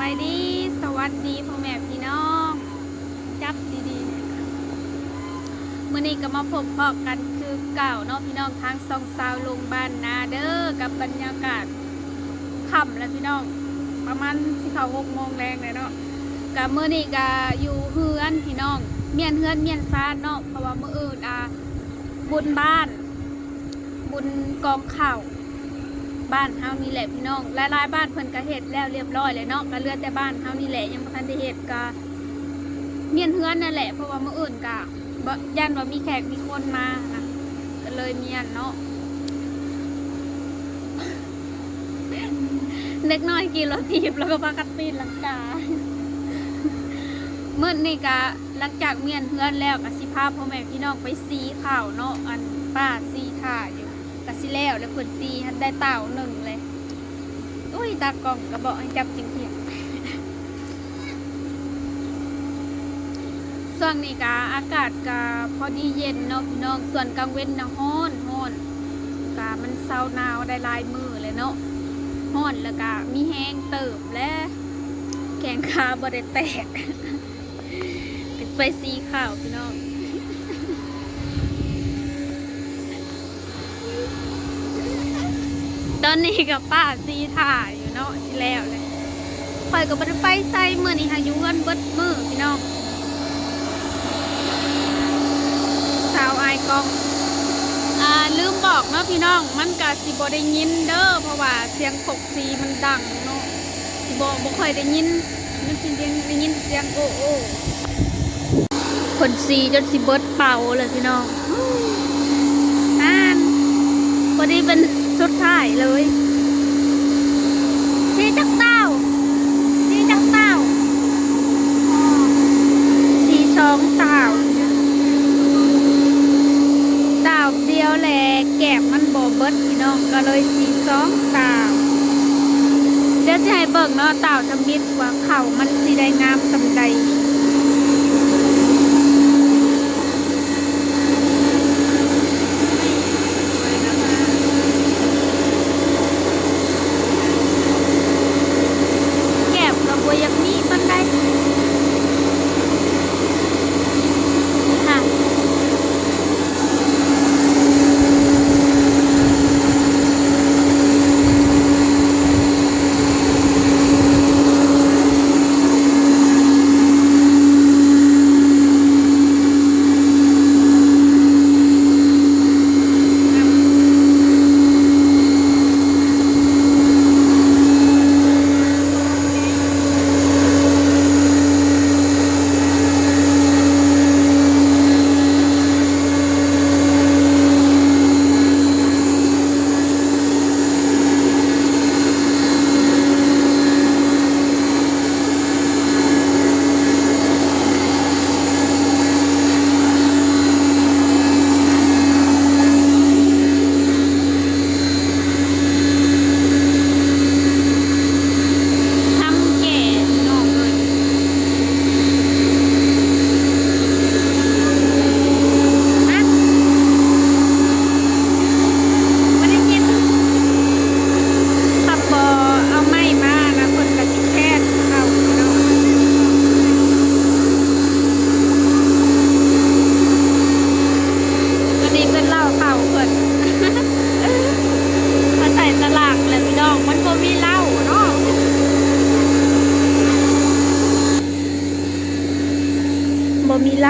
บายดี สวัสดีพ่อแม่พี่น้อง จับดีๆมื่อนี้ก็มาพบพอกันคือเก่าเนาะพี่น้องทางซองซาวลงบ้านนาเด้อกับบรรยากาศค่ำแล้วพี่น้อง ประมาณสิเขาหกโมงแรงเลยเนาะกับมื่อนี้ก็อยู่เฮือนพี่น้อง เมียนเฮือนเมียนซานเนาะเพราะว่ามื่ออื่นอะบุญบ้าน บุญกองข่าว บ้านเฮานี่แหละพี่น้องหลายๆบ้านเพิ่นก็เฮ็ดแล้วเรียบร้อยเลยเนาะก็เหลือแต่บ้านเฮานี่แหละยังบ่ทันได้เฮ็ดก็เมียนเฮือนนั่นแหละเพราะว่ามื้ออื่นก็บ่ย่านว่ามีแขกมีคนมานะก็เลยเมียนเนาะเด็กน้อยกินรถทีบแล้วก็พากันปีนหลังกาเมื่อนี่ก็หลังจากเมียนเฮือนแล้วก็สิพาพ่อแม่พี่น้องไปซีข้าวเนาะอันป้าซีท่าอยู่ ก็สิแล้วแล้วเพิ่นซีได้เต่าหนึ่งเลยอุ้ยตากล้องก็บอกให้จับจริงเพียงช่วงนี้ก็อากาศก็พอดีเย็นเนาะพี่น้องส่วนกลางเว้นนะฮ้อนฮ้อนก็มันเศร้าหนาวได้ลายมือเลยเนาะฮ้อนแล้วก็มีแห้งเติบและแขนขาบ่ได้แตกไปซีข้าวพี่น้อง ตอนนี้กับป้าซีถ่ายอยู่เนาะที่แล้วเลยคอยกับบันไปใส่มือนี่หาอยู่เงินเบิดมือพี่น้องสาวอายกองอ่าลืมบอกเนาะพี่น้อง มันกะสิบ่ได้ยินเด้อเพราะว่าเสียงปกซีมันดังเนาะสิบ่บ่ค่อยได้ยินมันสิได้ได้ยินเสียงโอ้โอ้คนซีจนสิเบิดเป่าเลยพี่น้องอ่านพอดีเป็น ชุดท้ายเลยซีจักเต้าซีจักเต้าอ๋อซีสองเต้าดาเดียวแหละแกบมันบ่เบิดพี่น้องก็เลยสีสองดาเดี๋ยวจะให้เบิ่งเนาะเต่าทำมิดว่าเข่ามันสี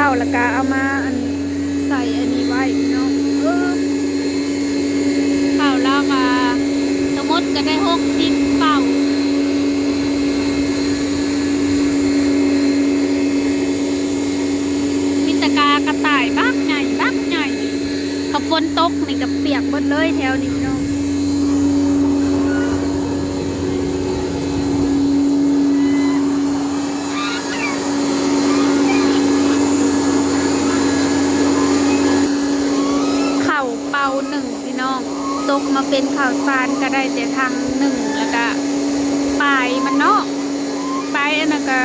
บ่มีเหล้าแล้วก็เอามาอันใส่อันนี้ไว้พี่น้องเออเป่าแล้วก็สมมติก็ได้หกสิบเป่ามิตรกากระต่ายบักใหญ่บักใหญ่ขับฝนตกนี่กับเปียกหมดเลยแถวนี้พี่น้อง เข่าเป่าหนึ่งพี่น้อง ตกมา เป็นข่าวสารก็ได้แต่ทางหนึ่งแล้วก็ปลายมันเนาะปลายอันนั้นก็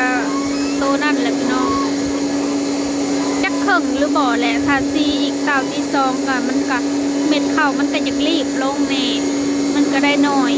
โตนั่นแหละพี่น้องจักเข่งหรือบ่อแหละถ้าซีอีกเต่าที่ซองก็มันก็เม็ดเข่ามันก็จะรีบลงแน่มันก็ได้หน่อย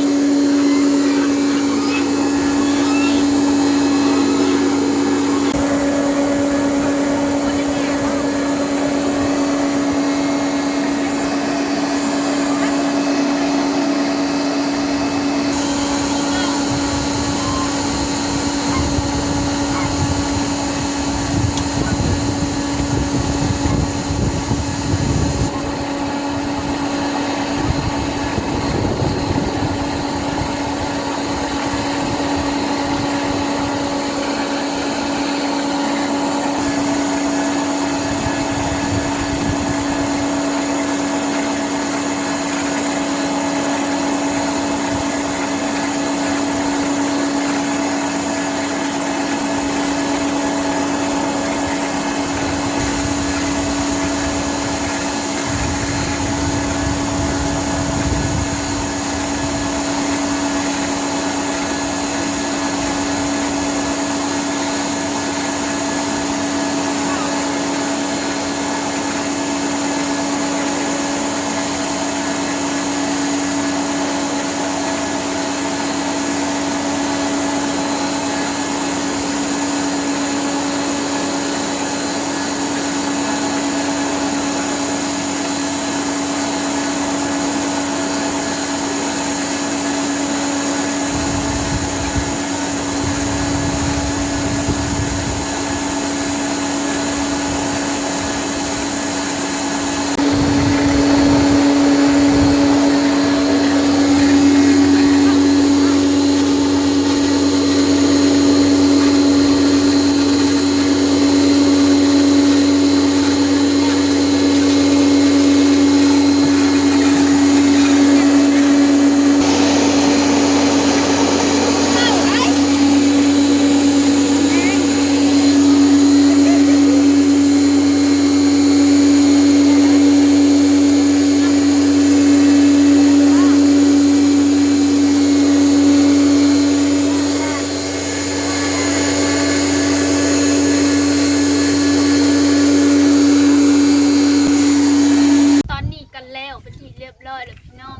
ร้อยเลยพี่น้อง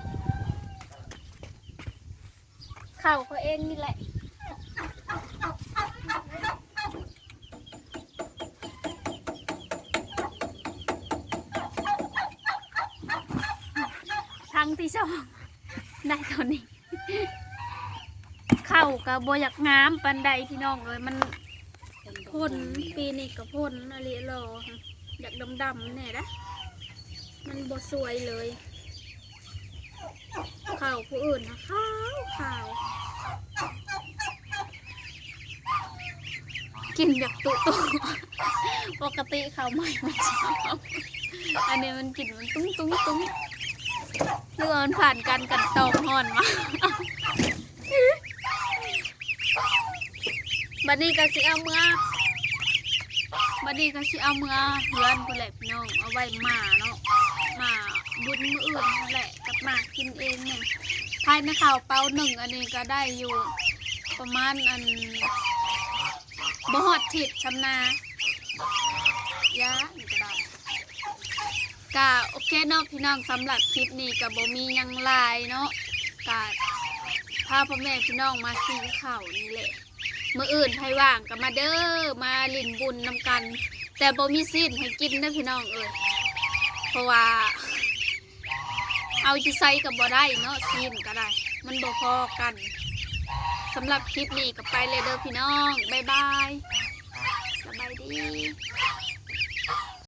เข่าเขาเองนี่แหละทางที่สองได้ตอนนี้เข่ากับโบยักน้ำปันใดพี่น้องเลยมันพ่นปีนี้ก็พ่นอะไรรออยากดำๆเนี่ยนะมันบสวยเลย ข่าวผู้อื่นนะข่าวข่าวกินแบบตุตุปกติข้าวใหม่มันชอบอันนี้มันกลิ่นมันตุ้งตุ้งตุ้งเรือมันผ่านการกันตองหอนมาบัดนี้ก็สิเอาเมื่อบัดนี้ก็สิเอาเมื่อเฮือนพุ่นแหละพี่น้องเอาไว้หมาเนาะหมาบุญมืออื่นแหละ หมากินเองเนี่ยภายในข่าวเปาหนึ่งอันนี้ก็ได้อยู่ประมาณอันบ่ฮอดถิดชำนายะนี่ก็ได้ก็โอเคเนาะพี่น้องสำหรับคลิปนี้ก็บ่มียังลายเนาะก็พาพ่อแม่พี่น้องมาซื้อข้าวนี่แหละเมื่ออื่นไผว่างก็มาเด้อมาลินบุญนำกัน แต่บมีสิ้นให้กินนะพี่น้องเอ้ยเพราะว่า เอาจะใส่กับบ่ได้เนาะซีนก็ได้ มันบ่พอกันสำหรับคลิปนี้ก็ไปเลยเด้อพี่น้อง บ๊ายบาย สบายดี